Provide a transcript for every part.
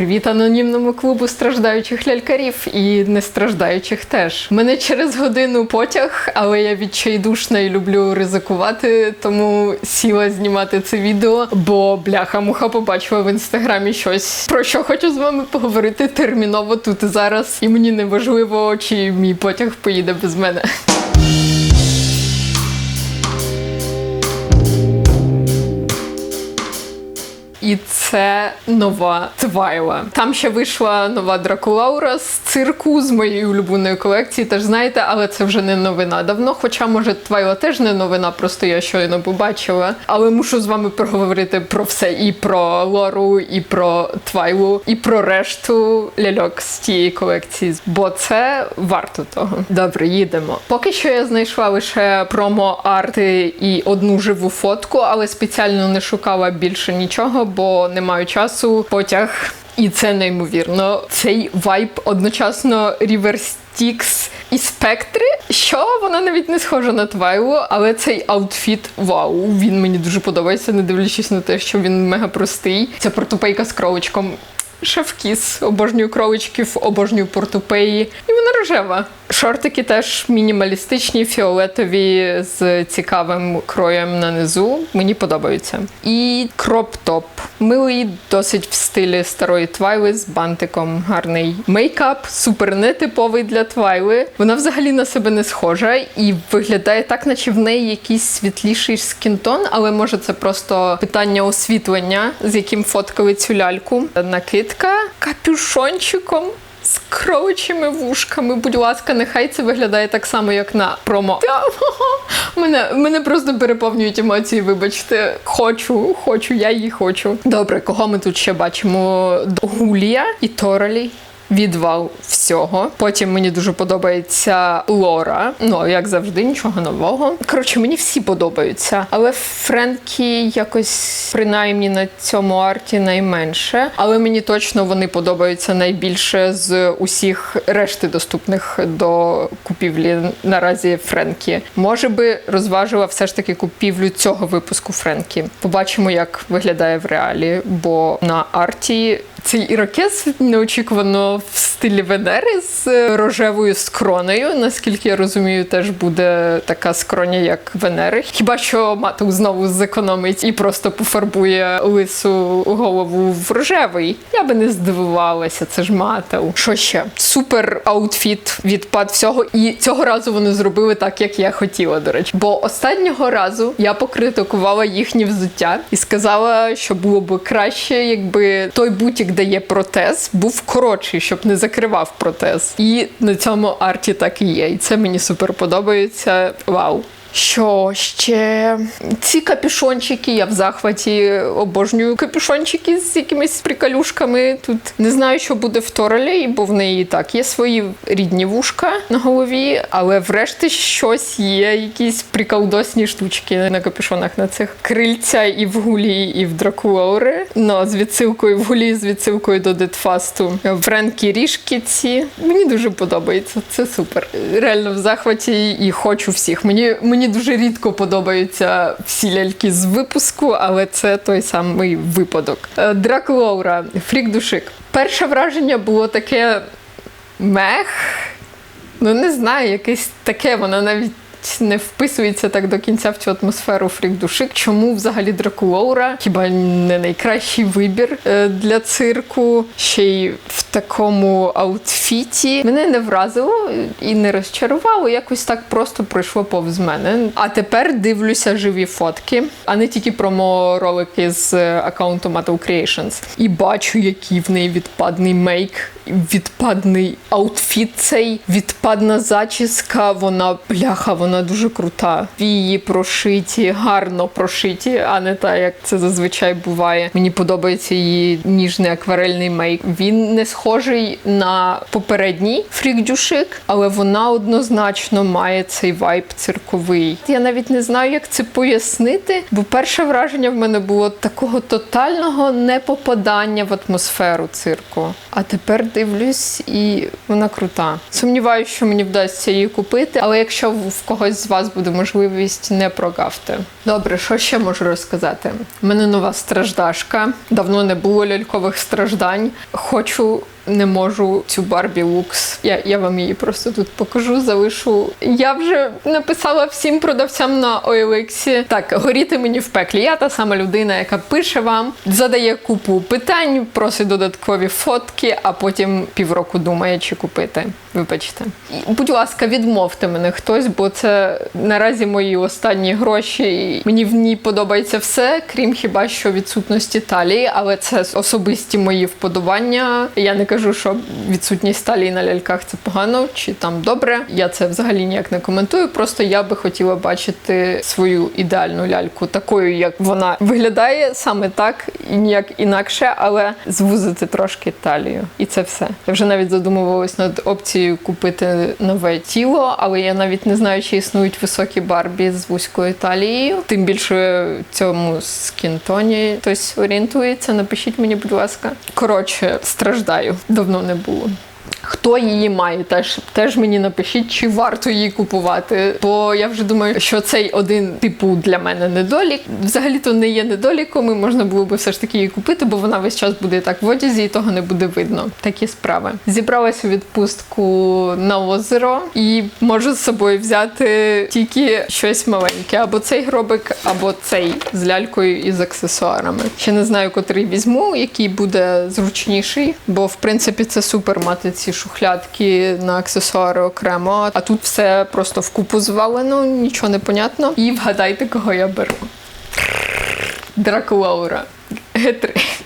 Привіт анонімному клубу страждаючих лялькарів і нестраждаючих теж. Мене через годину потяг, але я відчайдушна і люблю ризикувати, тому сіла знімати це відео, бо бляха-муха побачила в інстаграмі щось, про що хочу з вами поговорити терміново тут і зараз. І мені не важливо, чи мій потяг поїде без мене. І це нова Твайла. Там ще вийшла нова Дракулаура з цирку з моєї улюбленої колекції. Теж знаєте, але це вже не новина давно. Хоча, може, Твайла теж не новина, просто я щойно побачила. Але мушу з вами проговорити про все: і про Лору, і про Твайлу, і про решту ляльок з тієї колекції. Бо це варто того. Добре, їдемо. Поки що я знайшла лише промо-арти і одну живу фотку, але спеціально не шукала більше нічого, бо не маю часу. Потяг. І це неймовірно. Цей вайб одночасно Ріверстікс і спектри. Що вона навіть не схожа на Твайлу, але цей аутфіт вау. Він мені дуже подобається, не дивлячись на те, що він мега простий. Ця портупейка з кроличком. Шефкіс, обожнюю кроличків, обожнюю портупеї. І вона рожева. Шортики теж мінімалістичні, фіолетові з цікавим кроєм на низу. Мені подобаються. І кроп-топ. Милий, досить в стилі старої твайли з бантиком. Гарний мейкап, супер нетиповий для твайли. Вона взагалі на себе не схожа і виглядає так, наче в неї якийсь світліший скінтон, але може це просто питання освітлення, з яким фоткали цю ляльку. Накидка капюшончиком. З кровичими вушками, будь ласка, нехай це виглядає так само, як на промо. Мене, мене просто переповнюють емоції. Вибачте, хочу, хочу, я її хочу. Добре, кого ми тут ще бачимо? Гулія і Торалі. Відвал всього. Потім мені дуже подобається Лора. Ну, як завжди, нічого нового. Коротше, мені всі подобаються. Але Френкі якось принаймні на цьому арті найменше. Але мені точно вони подобаються найбільше з усіх решти доступних до купівлі наразі Френкі. Може би розважила все ж таки купівлю цього випуску Френкі. Побачимо, як виглядає в реалі, бо на арті цей ірокез неочікувано в стилі Венери з рожевою скронею. Наскільки я розумію, теж буде така скроня, як Венери. Хіба що мату знову зекономить і просто пофарбує лису голову в рожевий. Я би не здивувалася, це ж мател. Що ще? Супер аутфіт, відпад всього. І цього разу вони зробили так, як я хотіла, до речі. Бо останнього разу я покритикувала їхнє взуття і сказала, що було б краще, якби той бутік, де є протез, був коротший, щоб не закривав протез. І на цьому арті так і є. І це мені супер подобається. Вау. Що ще? Ці капюшончики, я в захваті обожнюю капюшончики з якимись приколюшками. Тут не знаю, що буде в Торелі, бо в неї так є свої рідні вушка на голові, але врешті щось є, якісь приколдосні штучки на капюшонах на цих крильця і в гулі, і в дракулори. Ну, з відсилкою в гулі, з відсилкою до Дедфасту. Френкі ріжки ці. Мені дуже подобається. Це супер. Реально в захваті і хочу всіх. Мені мені дуже рідко подобаються всі ляльки з випуску, але це той самий випадок. Драк Лоура, фрік душик. Перше враження було таке мех. Ну, не знаю, якесь таке, воно навіть. Не вписується так до кінця в цю атмосферу фрік душик. Чому взагалі Дракулаура? Хіба не найкращий вибір е, для цирку? Ще й в такому аутфіті мене не вразило і не розчарувало. Якось так просто пройшло повз мене. А тепер дивлюся живі фотки, а не тільки промо-ролики з аккаунту Metal Creations. І бачу, який в неї відпадний мейк, відпадний аутфіт цей, відпадна зачіска. Вона бляха, вона дуже крута. Вії прошиті, гарно прошиті, а не так, як це зазвичай буває. Мені подобається її ніжний акварельний мейк. Він не схожий на попередній фрік-дюшик, але вона однозначно має цей вайб цирковий. Я навіть не знаю, як це пояснити, бо перше враження в мене було такого тотального непопадання в атмосферу цирку. А тепер дивлюсь, і вона крута. Сумніваюся, що мені вдасться її купити, але якщо в когось з вас буде можливість, не прогавте. Добре, що ще можу розказати? У мене нова страждашка. Давно не було лялькових страждань. Хочу. Не можу цю Барбі Лукс. Я, я вам її просто тут покажу, залишу. Я вже написала всім продавцям на OLX. Так, горіти мені в пеклі. Я та сама людина, яка пише вам, задає купу питань, просить додаткові фотки, а потім півроку думає, чи купити. Вибачте. Будь ласка, відмовте мене хтось, бо це наразі мої останні гроші. І мені в ній подобається все, крім хіба що відсутності талії, але це особисті мої вподобання. Я не кажу, що відсутність талії на ляльках це погано чи там добре. Я це взагалі ніяк не коментую. Просто я би хотіла бачити свою ідеальну ляльку, такою, як вона виглядає саме так і ніяк інакше, але звузити трошки талію. І це все. Я вже навіть задумувалась над опцією купити нове тіло, але я навіть не знаю, чи існують високі барбі з вузькою талією. Тим більше цьому скінтоні хтось орієнтується. Напишіть мені, будь ласка. Коротше, страждаю. Давно не було. Хто її має, теж теж мені напишіть, чи варто її купувати. Бо я вже думаю, що цей один типу для мене недолік. Взагалі-то не є недоліком, і можна було би все ж таки її купити, бо вона весь час буде так в одязі, і того не буде видно. Такі справи. Зібралася відпустку на озеро і можу з собою взяти тільки щось маленьке, або цей гробик, або цей з лялькою і з аксесуарами. Ще не знаю, котрий візьму, який буде зручніший, бо в принципі це супер мати ці шухлядки на аксесуари окремо. А тут все просто вкупу звалено, нічого не понятно. І вгадайте, кого я беру. Дракулаура. Г3.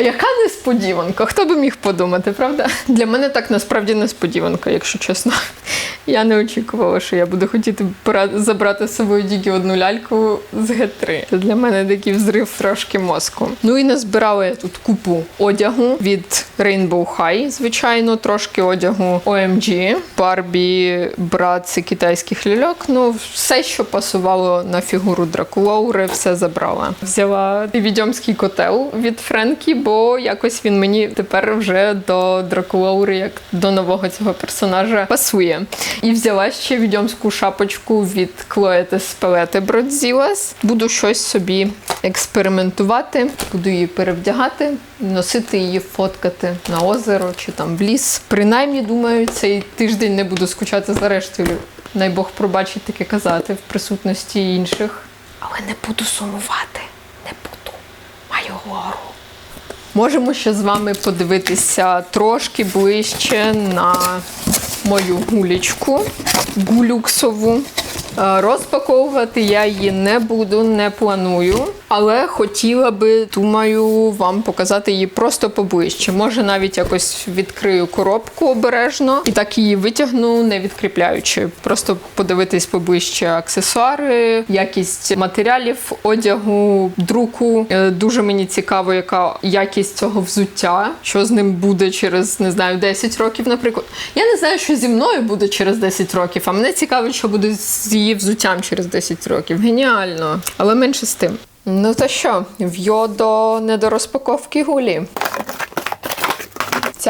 Яка несподіванка? Хто би міг подумати, правда? Для мене так насправді несподіванка, якщо чесно. Я не очікувала, що я буду хотіти забрати з собою тільки одну ляльку з Г3. Це для мене такий взрив трошки мозку. Ну і назбирала я тут купу одягу від Rainbow High, звичайно, трошки одягу OMG, Барбі, братці китайських ляльок. Ну, все, що пасувало на фігуру Дракулаури, все забрала. Взяла відьомський котел від Френкі, бо якось він мені тепер вже до Дракулаури, як до нового цього персонажа, пасує. І взяла ще відьомську шапочку від Клоети Спелети Бродзілас. Буду щось собі експериментувати, буду її перевдягати, носити її, фоткати на озеро чи там в ліс. Принаймні, думаю, цей тиждень не буду скучати за рештою. Най Бог пробачить таке казати в присутності інших. Але не буду сумувати. Не буду. Маю гору. Можемо ще з вами подивитися трошки ближче на мою гулічку гулюксову. Е, Розпаковувати я її не буду, не планую, але хотіла би, думаю, вам показати її просто поближче. Може, навіть якось відкрию коробку обережно і так її витягну, не відкріпляючи. Просто подивитись поближче аксесуари, якість матеріалів, одягу, друку. Е, Дуже мені цікаво, яка якість цього взуття, що з ним буде через не знаю 10 років, наприклад. Я не знаю, що зі мною буде через 10 років, а мене цікавить, що буде з її взуттям через 10 років. Геніально. Але менше з тим. Ну то що, в'йо до недорозпаковки гулі.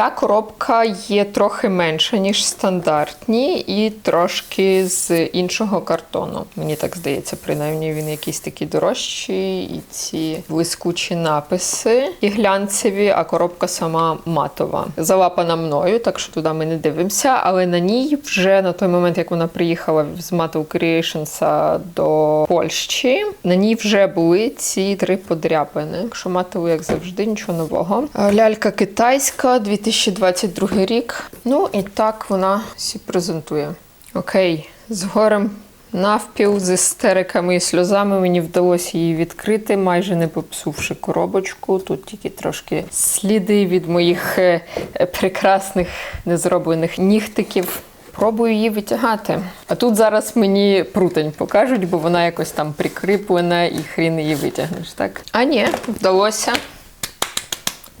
Ця коробка є трохи менша, ніж стандартні, і трошки з іншого картону. Мені так здається, принаймні він якийсь такий дорожчий, і ці блискучі написи і глянцеві, а коробка сама матова. Залапана мною, так що туди ми не дивимося. Але на ній вже на той момент, як вона приїхала з Mattel Creations до Польщі, на ній вже були ці три подряпини. Якщо Mattel, як завжди, нічого нового. Лялька китайська, 2022 рік. Ну і так вона всі презентує. Окей, з горем навпіл, з істериками і сльозами мені вдалося її відкрити, майже не попсувши коробочку. Тут тільки трошки сліди від моїх е, прекрасних незроблених нігтиків. Пробую її витягати. А тут зараз мені прутень покажуть, бо вона якось там прикріплена і хрін її витягнеш, так? А ні, вдалося.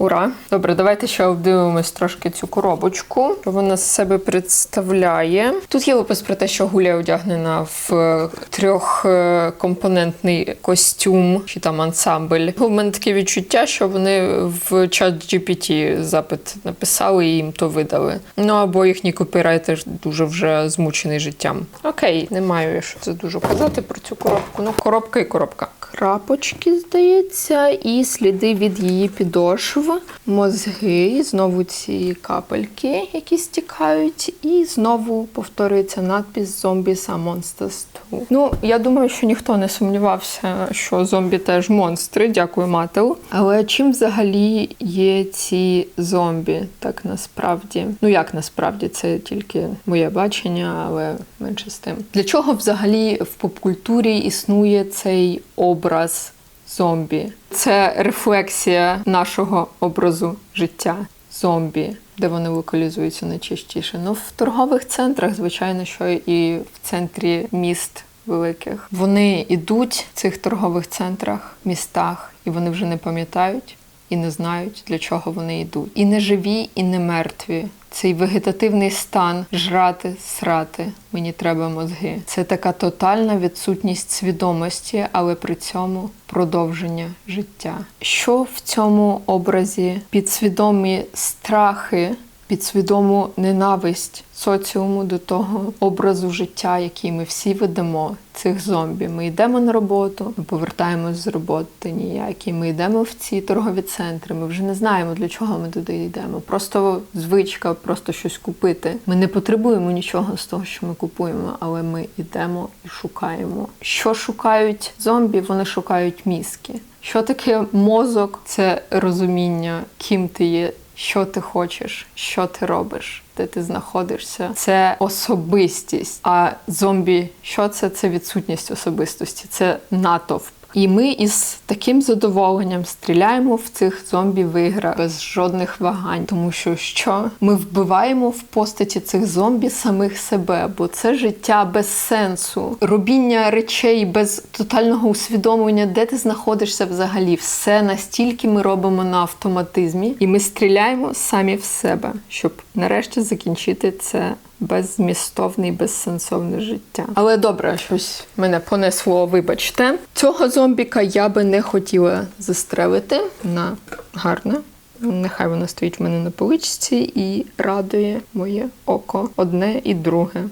Ура! Добре, давайте ще обдивимось трошки цю коробочку. Що вона з себе представляє. Тут є опис про те, що Гуля одягнена в е, трьохкомпонентний костюм чи там ансамбль. У мене таке відчуття, що вони в чат GPT запит написали і їм то видали. Ну або їхній копірайтер дуже вже змучений життям. Окей, не маю що це дуже казати про цю коробку. Ну, коробка і коробка. Крапочки, здається, і сліди від її підошв, мозги, знову ці капельки, які стікають, і знову повторюється надпис Zombies are monsters too». Ну, я думаю, що ніхто не сумнівався, що зомбі теж монстри. Дякую, Мател. Але чим взагалі є ці зомбі? Так насправді, ну як насправді, це тільки моє бачення, але менше з тим. Для чого взагалі в попкультурі існує цей образ зомбі? Це рефлексія нашого образу життя. Зомбі, де вони локалізуються найчастіше. Ну, в торгових центрах, звичайно, що і в центрі міст великих. Вони йдуть в цих торгових центрах, містах, і вони вже не пам'ятають і не знають, для чого вони йдуть. І не живі, і не мертві. Цей вегетативний стан жрати, срати, мені треба мозги. Це така тотальна відсутність свідомості, але при цьому продовження життя. Що в цьому образі підсвідомі страхи, підсвідому ненависть соціуму до того образу життя, який ми всі ведемо, цих зомбі. Ми йдемо на роботу, ми повертаємось з роботи ніякі. Ми йдемо в ці торгові центри. Ми вже не знаємо, для чого ми туди йдемо. Просто звичка, просто щось купити. Ми не потребуємо нічого з того, що ми купуємо, але ми йдемо і шукаємо. Що шукають зомбі? Вони шукають мізки. Що таке мозок? Це розуміння, ким ти є, що ти хочеш, що ти робиш, де ти знаходишся. Це особистість. А зомбі, що це? Це відсутність особистості, це натовп. І ми із таким задоволенням стріляємо в цих зомбі в іграх без жодних вагань, тому що що ми вбиваємо в постаті цих зомбі самих себе, бо це життя без сенсу, робіння речей без тотального усвідомлення, де ти знаходишся взагалі. Все настільки ми робимо на автоматизмі, і ми стріляємо самі в себе, щоб нарешті закінчити це беззмістовне і безсенсовне життя. Але добре, щось мене понесло, вибачте. Цього зомбіка я би не хотіла застрелити. на гарне. Нехай вона стоїть в мене на поличці і радує моє око одне і друге.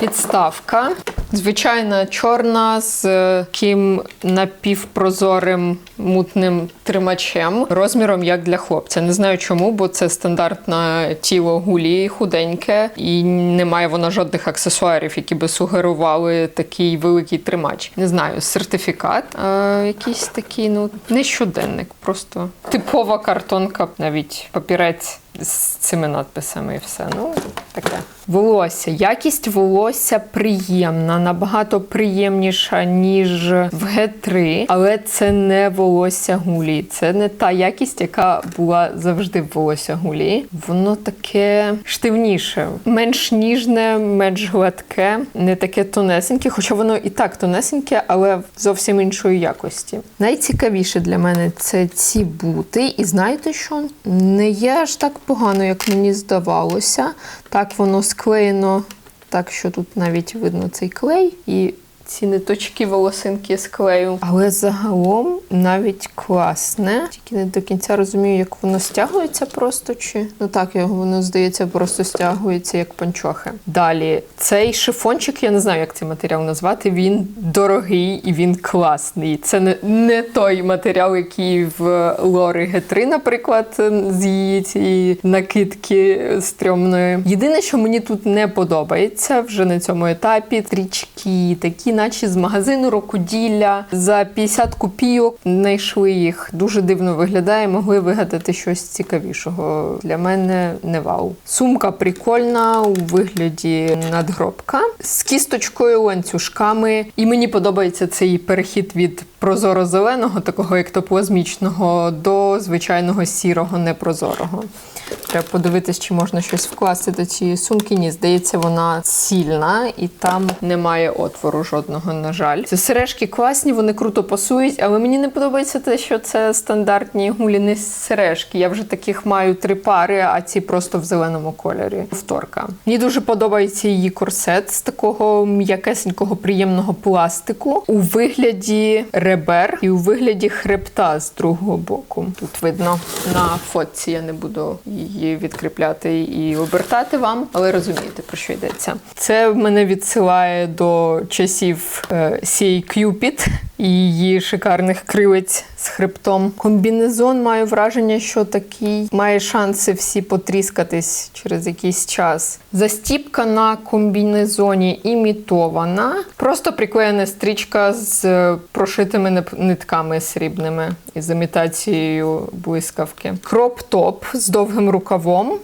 Підставка. Звичайна чорна з таким напівпрозорим мутним тримачем, розміром як для хлопця. Не знаю чому, бо це стандартне тіло гулі, худеньке, і немає воно жодних аксесуарів, які би сугерували такий великий тримач. Не знаю, сертифікат е, якийсь такий, ну не щоденник, просто типова картонка, навіть папірець з цими надписами і все. Ну, таке. Волосся. Якість волосся приємна, набагато приємніша, ніж в Г3, але це не волосся гулі. Це не та якість, яка була завжди в волосся гулі. Воно таке штивніше, менш ніжне, менш гладке, не таке тонесеньке, хоча воно і так тонесеньке, але зовсім іншої якості. Найцікавіше для мене це ці бути. І знаєте що? Не є аж так погано, як мені здавалося. Так воно склеєно, так що тут навіть видно цей клей. І ці ниточки волосинки з клею. Але загалом навіть класне. Тільки не до кінця розумію, як воно стягується просто чи. Ну так, його воно здається, просто стягується як панчохи. Далі, цей шифончик, я не знаю, як цей матеріал назвати. Він дорогий і він класний. Це не, не той матеріал, який в Лори Г3, наприклад, з її цієї накидки стрьомної. Єдине, що мені тут не подобається вже на цьому етапі, стрічки, такі, наче з магазину рукоділля за 50 копійок знайшли їх. Дуже дивно виглядає, могли вигадати щось цікавішого. Для мене не вау. Сумка прикольна у вигляді надгробка з кісточкою, ланцюжками. І мені подобається цей перехід від прозоро-зеленого, такого ектоплазмічного, до звичайного сірого непрозорого. Треба подивитись, чи можна щось вкласти до цієї сумки. Ні, здається, вона цільна і там немає отвору жодного, на жаль. Ці сережки класні, вони круто пасують, але мені не подобається те, що це стандартні гуліни сережки. Я вже таких маю три пари, а ці просто в зеленому кольорі. Повторка. Мені дуже подобається її корсет з такого м'якесенького приємного пластику у вигляді ребер і у вигляді хребта з другого боку. Тут видно на фотці. Я не буду її відкріпляти і обертати вам, але розумієте про що йдеться. Це мене відсилає до часів е, Сій Кюпіт і її шикарних крилець з хребтом. Комбінезон маю враження, що такий має шанси всі потріскатись через якийсь час. Застіпка на комбінезоні імітована. Просто приклеєна стрічка з е, прошитими нитками срібними і з імітацією блискавки. Кроп-топ з довгим рукавом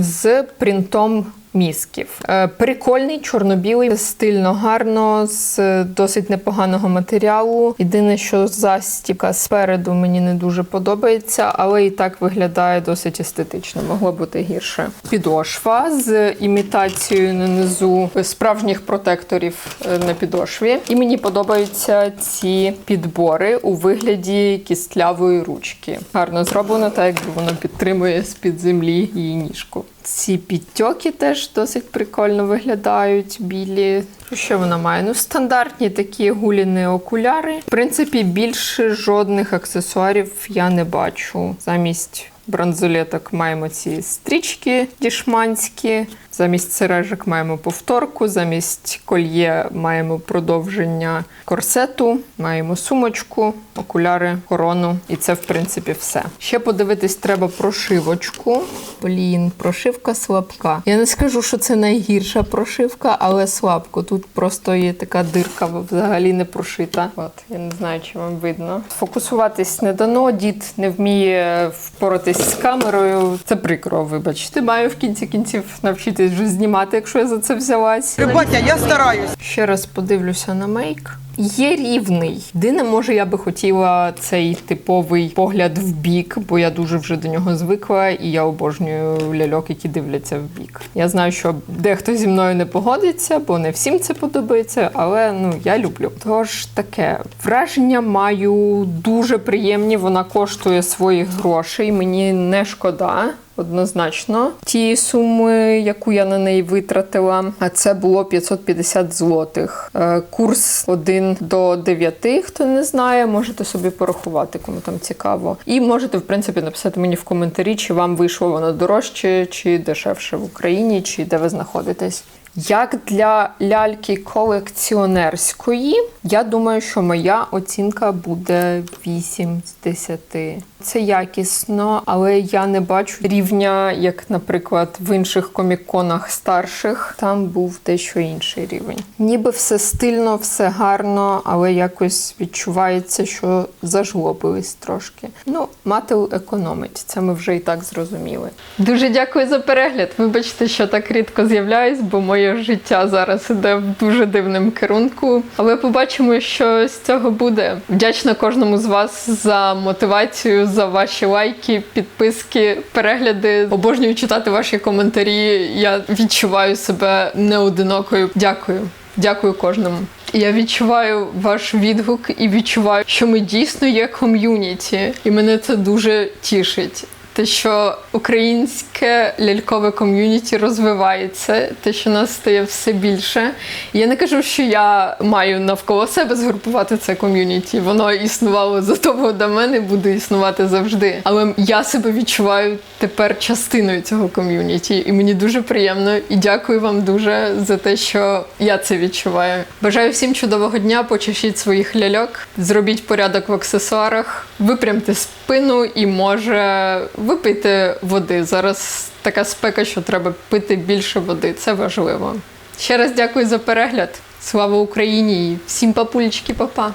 з принтом мізків. Е, Прикольний, чорно-білий, стильно гарно, з досить непоганого матеріалу. Єдине, що застібка спереду мені не дуже подобається, але і так виглядає досить естетично. Могло бути гірше. Підошва з імітацією на низу справжніх протекторів е, на підошві. І мені подобаються ці підбори у вигляді кістлявої ручки. Гарно зроблено, так якби воно підтримує з-під землі її ніжку. Ці підтьоки теж досить прикольно виглядають, білі. Що вона має? Ну, стандартні такі гуліни окуляри. В принципі, більше жодних аксесуарів я не бачу. Замість бранзолеток маємо ці стрічки дішманські. Замість сережок маємо повторку, замість кольє маємо продовження корсету, маємо сумочку, окуляри, корону. І це, в принципі, все. Ще подивитись треба прошивочку. Блін, прошивка слабка. Я не скажу, що це найгірша прошивка, але слабко. Тут просто є така дирка, взагалі не прошита. От, я не знаю, чи вам видно. Фокусуватись не дано, дід не вміє впоратись з камерою. Це прикро, вибачте. Маю в кінці кінців навчитись вже знімати, якщо я за це взялась. Батя, я стараюсь. Ще раз подивлюся на мейк. Є рівний. Єдине, може, я би хотіла цей типовий погляд в бік, бо я дуже вже до нього звикла, і я обожнюю ляльок, які дивляться в бік. Я знаю, що дехто зі мною не погодиться, бо не всім це подобається, але ну я люблю. Тож таке враження маю дуже приємні. Вона коштує своїх грошей. Мені не шкода. Однозначно, ті суми, яку я на неї витратила, а це було 550 злотих. Е, Курс 1 до 9, хто не знає, можете собі порахувати, кому там цікаво. І можете, в принципі, написати мені в коментарі, чи вам вийшло воно дорожче, чи дешевше в Україні, чи де ви знаходитесь. Як для ляльки колекціонерської, я думаю, що моя оцінка буде 8 з 10. Це якісно, але я не бачу рівня, як, наприклад, в інших коміконах старших. Там був дещо інший рівень. Ніби все стильно, все гарно, але якось відчувається, що зажлобились трошки. Ну, мати економить, це ми вже і так зрозуміли. Дуже дякую за перегляд. Вибачте, що так рідко з'являюсь, бо моє життя зараз іде в дуже дивному керунку. Але побачимо, що з цього буде. Вдячна кожному з вас за мотивацію, за ваші лайки, підписки, перегляди. Обожнюю читати ваші коментарі. Я відчуваю себе неодинокою. Дякую. Дякую кожному. Я відчуваю ваш відгук і відчуваю, що ми дійсно є ком'юніті, і мене це дуже тішить. Те, що українське лялькове ком'юніті розвивається, те, що нас стає все більше. Я не кажу, що я маю навколо себе згрупувати це ком'юніті. Воно існувало задовго до мене, буде існувати завжди. Але я себе відчуваю тепер частиною цього ком'юніті, і мені дуже приємно. І дякую вам дуже за те, що я це відчуваю. Бажаю всім чудового дня. Почешіть своїх ляльок, зробіть порядок в аксесуарах, випрямте спину і може випийте води. Зараз така спека, що треба пити більше води. Це важливо. Ще раз дякую за перегляд. Слава Україні і всім папулечки, папа!